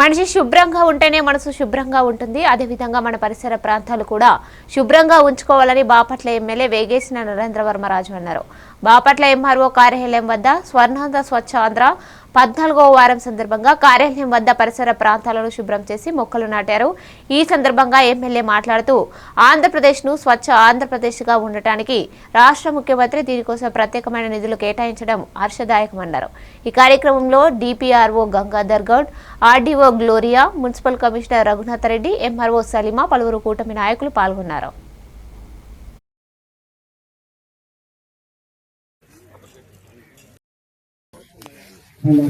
మనిషి శుభ్రంగా ఉంటేనే మనసు శుభ్రంగా ఉంటుంది. అదేవిధంగా మన పరిసర ప్రాంతాలు కూడా శుభ్రంగా ఉంచుకోవాలని బాపట్ల ఎమ్మెల్యే వేగేసిన నరేంద్రవర్మరాజు అన్నారు. బాపట్ల ఎంఆర్ఓ కార్యాలయం వద్ద స్వర్ణాంధ్ర స్వచ్ఛ ఆంధ్ర పద్నాలుగో వారం సందర్భంగా కార్యాలయం వద్ద పరిసర ప్రాంతాలను శుభ్రం చేసి మొక్కలు నాటారు. ఈ సందర్భంగా ఎమ్మెల్యే మాట్లాడుతూ ఆంధ్రప్రదేశ్ను స్వచ్ఛ ఆంధ్రప్రదేశ్గా ఉండటానికి రాష్ట్ర ముఖ్యమంత్రి దీనికోసం ప్రత్యేకమైన నిధులు కేటాయించడం హర్షదాయకమన్నారు. ఈ కార్యక్రమంలో DPRO Gangadhar Goud RDO Gloria municipal commissioner Raghunath Reddy MRO Salima పలువురు కూటమి నాయకులు పాల్గొన్నారు. హలో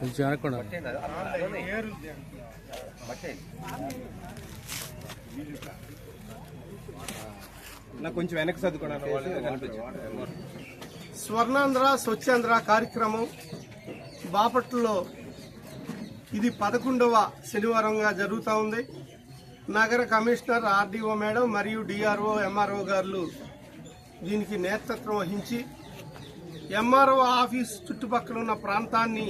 కొంచెం నాకు కొంచెం వెనక్కి చదువుకున్నాను స్వర్ణాంధ్ర స్వచ్ఛాంధ్ర కార్యక్రమం బాపట్లలో ఇది పదకొండవ శనివారంగా జరుగుతూ ఉంది. నగర కమిషనర్ ఆర్డీఓ మేడం మరియు డిఆర్ఓ ఎంఆర్ఓ గారు దీనికి నేతృత్వం వహించి ఎంఆర్ఓ ఆఫీస్ చుట్టుపక్కల ఉన్న ప్రాంతాన్ని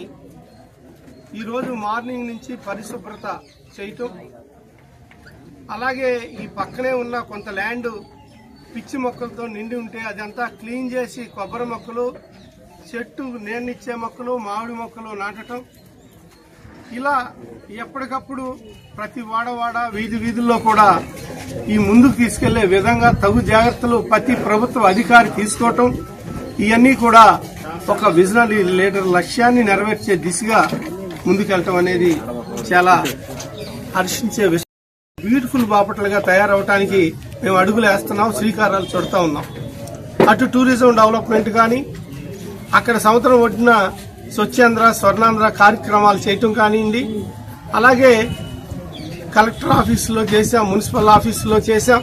ఈరోజు మార్నింగ్ నుంచి పరిశుభ్రత చేయటం అలాగే ఈ పక్కనే ఉన్న కొంత ల్యాండ్ పిచ్చి మొక్కలతో నిండి ఉంటే అదంతా క్లీన్ చేసి కొబ్బరి మొక్కలు చెట్టు నేర్నిచ్చే మొక్కలు మామిడి మొక్కలు నాటటం ఇలా ఎప్పటికప్పుడు ప్రతి వాడవాడ వీధి వీధుల్లో కూడా ఈ ముందుకు తీసుకెళ్ళే విధంగా తగు జాగ్రత్తలు ప్రతి ప్రభుత్వ అధికారి తీసుకోవటం ఇవన్నీ కూడా ఒక విజనరీ లీడర్ లక్ష్యాన్ని నెరవేర్చే దిశగా ముందుకెళ్ళటం అనేది చాలా హర్షించే విషయం. బ్యూటిఫుల్ బాపట్లుగా తయారవటానికి మేము అడుగులు వేస్తున్నాం శ్రీకారాలు చుడతా ఉన్నాం. అటు టూరిజం డెవలప్మెంట్ కానీ అక్కడ సంవత్సరం ఒడ్డున స్వచ్ఛాంధ్ర స్వర్ణాంధ్ర కార్యక్రమాలు చేయటం కానివ్వండి. అలాగే కలెక్టర్ ఆఫీసులో చేశాం మున్సిపల్ ఆఫీసులో చేశాం.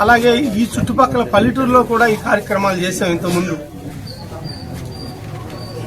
అలాగే ఈ చుట్టుపక్కల పల్లెటూరులో కూడా ఈ కార్యక్రమాలు చేశాం ఇంతకుముందు.